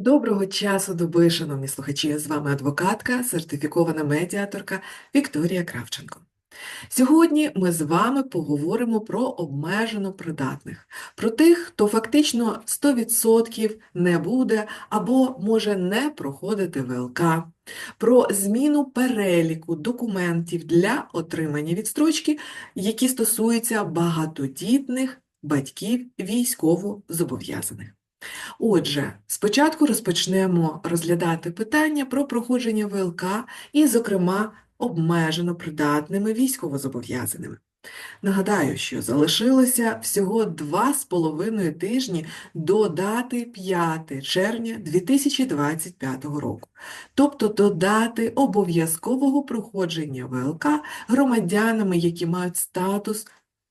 Доброго часу доби, шановні слухачі! З вами адвокатка, сертифікована медіаторка Вікторія Кравченко. Сьогодні ми з вами поговоримо про обмежено придатних, про тих, хто фактично 100% не буде або може не проходити ВЛК, про зміну переліку документів для отримання відстрочки, які стосуються багатодітних батьків військовозобов'язаних. Отже, спочатку розпочнемо розглядати питання про проходження ВЛК і, зокрема, обмежено придатними військовозобов'язаними. Нагадаю, що залишилося всього два з половиною тижні до дати 5 червня 2025 року, тобто до дати обов'язкового проходження ВЛК громадянами, які мають статус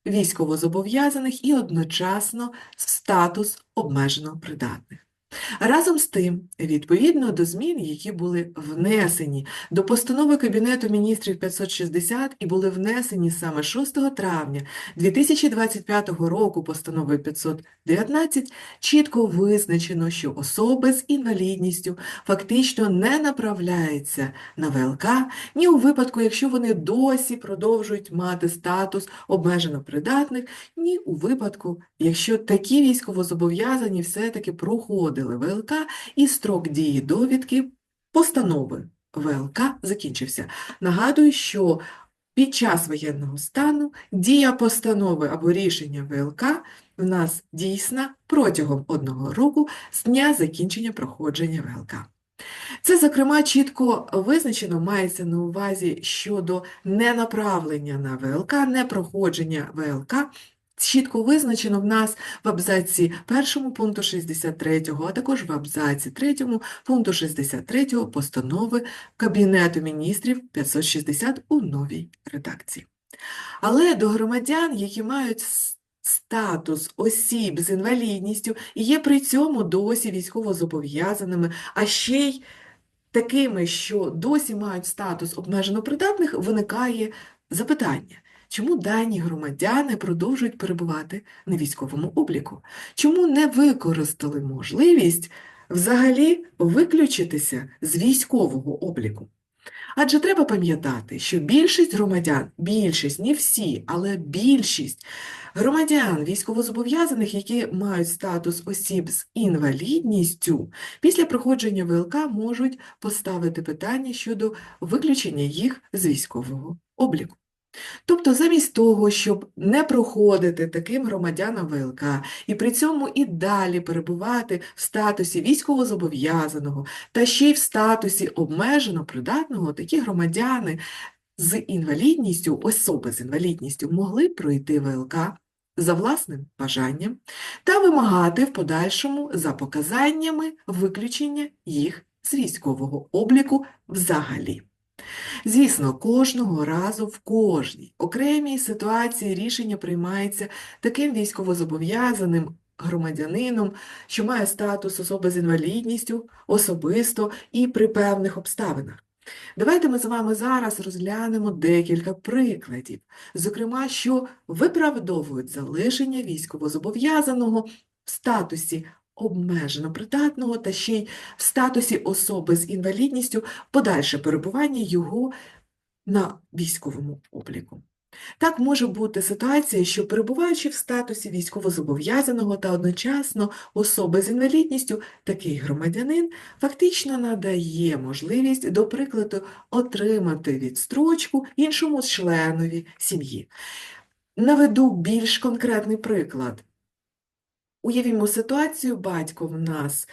військовозобов'язаних і одночасно статус обмежено придатних. Разом з тим, відповідно до змін, які були внесені до постанови Кабінету міністрів 560 і були внесені саме 6 травня 2025 року постановою 519, чітко визначено, що особи з інвалідністю фактично не направляються на ВЛК ні у випадку, якщо вони досі продовжують мати статус обмежено придатних, ні у випадку, якщо такі військовозобов'язані все-таки проходили ВЛК і строк дії довідки постанови ВЛК закінчився. Нагадую, що під час воєнного стану дія постанови або рішення ВЛК в нас дійсна протягом одного року з дня закінчення проходження ВЛК. Це, зокрема, чітко визначено мається на увазі щодо ненаправлення на ВЛК, непроходження ВЛК. Чітко визначено в нас в абзаці 1 пункту 63, а також в абзаці 3 пункту 63 постанови Кабінету міністрів 560 у новій редакції. Але до громадян, які мають статус осіб з інвалідністю і є при цьому досі військовозобов'язаними, а ще й такими, що досі мають статус обмежено придатних, виникає запитання. Чому дані громадяни продовжують перебувати на військовому обліку? Чому не використали можливість взагалі виключитися з військового обліку? Адже треба пам'ятати, що більшість громадян, більшість, не всі, але більшість громадян військовозобов'язаних, які мають статус осіб з інвалідністю, після проходження ВЛК можуть поставити питання щодо виключення їх з військового обліку. Тобто, замість того, щоб не проходити таким громадянам ВЛК і при цьому і далі перебувати в статусі військовозобов'язаного та ще й в статусі обмежено придатного, такі громадяни з інвалідністю, особи з інвалідністю могли пройти ВЛК за власним бажанням та вимагати в подальшому за показаннями виключення їх з військового обліку взагалі. Звісно, кожного разу в кожній окремій ситуації рішення приймається таким військовозобов'язаним громадянином, що має статус особи з інвалідністю особисто і при певних обставинах. Давайте ми з вами зараз розглянемо декілька прикладів, зокрема, що виправдовують залишення військовозобов'язаного в статусі обмежено придатного та ще й в статусі особи з інвалідністю подальше перебування його на військовому обліку. Так може бути ситуація, що перебуваючи в статусі військовозобов'язаного та одночасно особи з інвалідністю, такий громадянин фактично надає можливість, до прикладу, отримати відстрочку іншому членові сім'ї. Наведу більш конкретний приклад. Уявімо ситуацію, батько в нас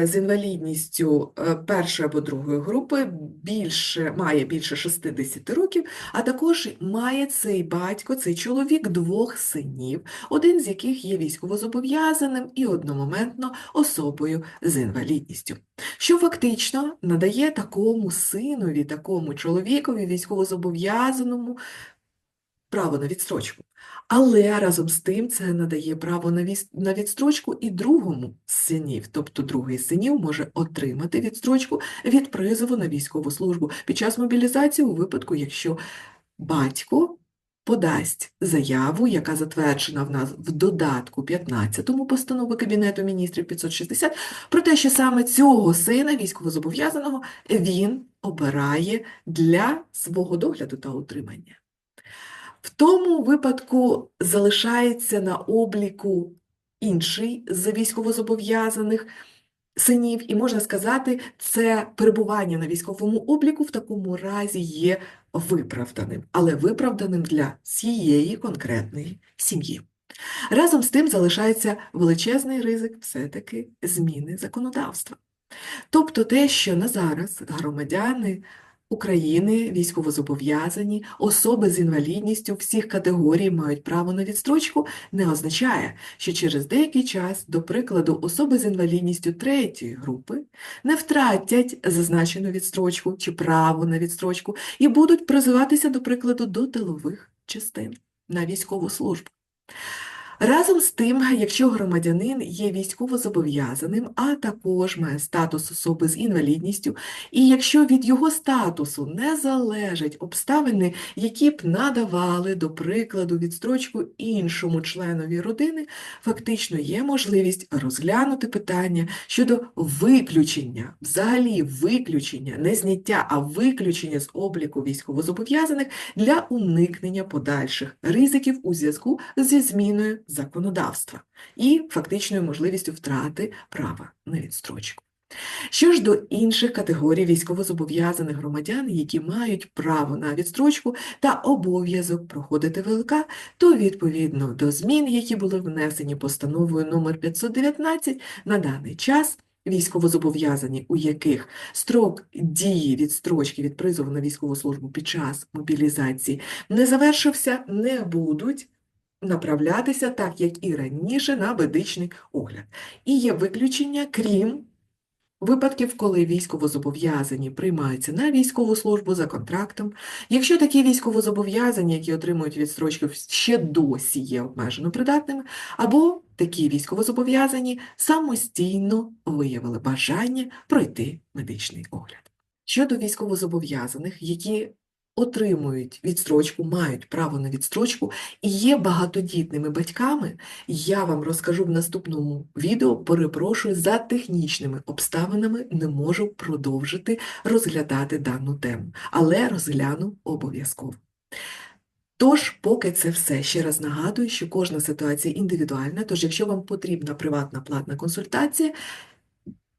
е, з інвалідністю е, першої або другої групи більше, має більше 60 років, а також має цей батько, цей чоловік двох синів, один з яких є військовозобов'язаним і одномоментно особою з інвалідністю, що фактично надає такому синові, такому чоловікові військовозобов'язаному право на відстрочку. Але разом з тим це надає право на відстрочку і другому з синів, тобто другий з синів може отримати відстрочку від призову на військову службу під час мобілізації у випадку, якщо батько подасть заяву, яка затверджена в нас в додатку 15-му постанови Кабінету міністрів 560, про те, що саме цього сина військовозобов'язаного він обирає для свого догляду та утримання. В тому випадку залишається на обліку інший з військовозобов'язаних синів, і можна сказати, це перебування на військовому обліку в такому разі є виправданим, але виправданим для цієї конкретної сім'ї. Разом з тим залишається величезний ризик все-таки зміни законодавства. Тобто те, що на зараз громадяни України, військовозобов'язані, особи з інвалідністю всіх категорій мають право на відстрочку, не означає, що через деякий час, до прикладу, особи з інвалідністю третьої групи не втратять зазначену відстрочку чи право на відстрочку і будуть призиватися, до прикладу, до тилових частин на військову службу. Разом з тим, якщо громадянин є військовозобов'язаним, а також має статус особи з інвалідністю, і якщо від його статусу не залежать обставини, які б надавали, до прикладу, відстрочку іншому членові родини, фактично є можливість розглянути питання щодо виключення, взагалі виключення, не зняття, а виключення з обліку військовозобов'язаних для уникнення подальших ризиків у зв'язку зі зміною законодавства і фактичною можливістю втрати права на відстрочку. Що ж до інших категорій військовозобов'язаних громадян, які мають право на відстрочку та обов'язок проходити ВЛК, то відповідно до змін, які були внесені постановою номер 519, на даний час військовозобов'язані, у яких строк дії відстрочки від призову на військову службу під час мобілізації не завершився, не будуть направлятися, так як і раніше, на медичний огляд. І є виключення, крім випадків, коли військовозобов'язані приймаються на військову службу за контрактом. Якщо такі військовозобов'язані, які отримують відстрочку, ще досі є обмежено придатними, або такі військовозобов'язані самостійно виявили бажання пройти медичний огляд. Щодо військовозобов'язаних, які отримують відстрочку, мають право на відстрочку і є багатодітними батьками, я вам розкажу в наступному відео, перепрошую, за технічними обставинами не можу продовжити розглядати дану тему, але розгляну обов'язково. Тож, поки це все, ще раз нагадую, що кожна ситуація індивідуальна, тож якщо вам потрібна приватна платна консультація,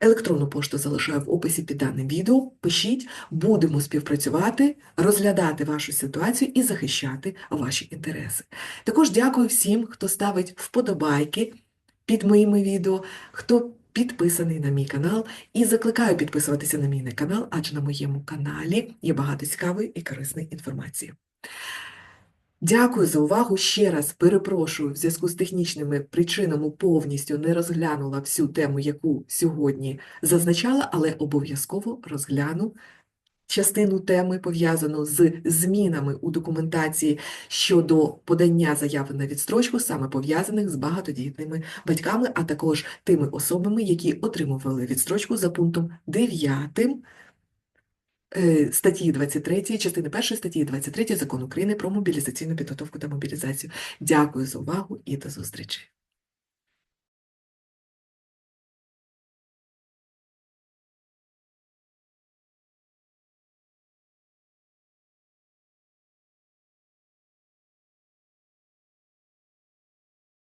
Електронну пошту залишаю в описі під даним відео. Пишіть, будемо співпрацювати, розглядати вашу ситуацію і захищати ваші інтереси. Також дякую всім, хто ставить вподобайки під моїми відео, хто підписаний на мій канал, і закликаю підписуватися на мій канал, адже на моєму каналі є багато цікавої і корисної інформації. Дякую за увагу. Ще раз перепрошую в зв'язку з технічними причинами повністю не розглянула всю тему, яку сьогодні зазначала, але обов'язково розгляну частину теми, пов'язану з змінами у документації щодо подання заяви на відстрочку, саме пов'язаних з багатодітними батьками, а також тими особами, які отримували відстрочку за пунктом 9 е, статті 23, частини 1 статті 23 Закону України про мобілізаційну підготовку та мобілізацію. Дякую за увагу і до зустрічі!